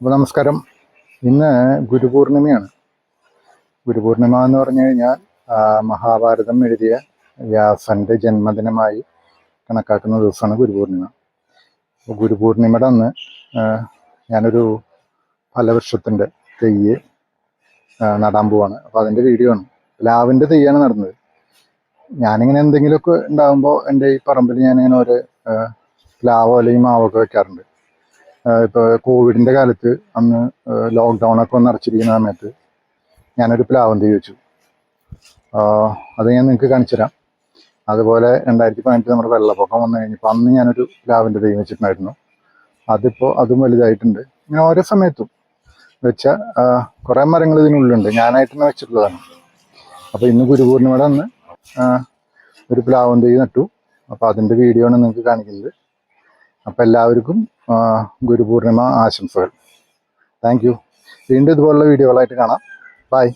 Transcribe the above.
അപ്പോൾ നമസ്കാരം. ഇന്ന് ഗുരുപൂർണിമയാണ്. ഗുരുപൂർണിമ എന്ന് പറഞ്ഞു കഴിഞ്ഞാൽ മഹാഭാരതം എഴുതിയ വ്യാസന്റെ ജന്മദിനമായി കണക്കാക്കുന്ന ദിവസമാണ് ഗുരുപൂർണിമ. അപ്പോൾ ഗുരുപൂർണിമയുടെ അന്ന് ഞാനൊരു ഫലവൃക്ഷത്തിന്റെ തെയ്യ് നടാൻ പോവാണ്. അപ്പോൾ അതിന്റെ വീഡിയോ ആണ്. പ്ലാവിന്റെ തെയ്യാണ് നടന്നത്. ഞാനിങ്ങനെ എന്തെങ്കിലുമൊക്കെ ഉണ്ടാകുമ്പോൾ എന്റെ ഈ പറമ്പിൽ ഞാനിങ്ങനെ ഒരു ലാവോ അല്ലെങ്കിൽ മാവൊക്കെ വെക്കാറുണ്ട്. ഇപ്പോൾ കോവിഡിന്റെ കാലത്ത് അന്ന് ലോക്ക്ഡൗൺ ഒക്കെ ഒന്ന് അടച്ചിരിക്കുന്ന സമയത്ത് ഞാനൊരു പ്ലാവൻ തൈ വെച്ചു അത് ഞാൻ നിങ്ങൾക്ക് കാണിച്ചു തരാം. അതുപോലെ രണ്ടായിരത്തി പതിനെട്ട് നമ്മുടെ വെള്ളപ്പൊക്കം വന്നു കഴിഞ്ഞപ്പോൾ അന്ന് ഞാനൊരു പ്ലാവിന്റെ തൈ വെച്ചിട്ടുണ്ടായിരുന്നു. അതിപ്പോൾ അതും വലുതായിട്ടുണ്ട്. ഇങ്ങനെ ഓരോ സമയത്തും വെച്ച കുറേ മരങ്ങൾ ഇതിനുള്ളിലുണ്ട്. ഞാനായിട്ട് തന്നെ വെച്ചിട്ടുള്ളതാണ്. അപ്പോൾ ഇന്ന് ഗുരുപൂർണിമയുടെ അന്ന് ഒരു പ്ലാവൻ തൈ നട്ടു. അപ്പോൾ അതിന്റെ വീഡിയോ ആണ് നിങ്ങൾക്ക് കാണിക്കുന്നത്. അപ്പോൾ എല്ലാവർക്കും ഗുരുപൂർണിമ ആശംസകൾ. താങ്ക് യു വീണ്ടും ഇതുപോലുള്ള വീഡിയോകളായിട്ട് കാണാം. ബൈ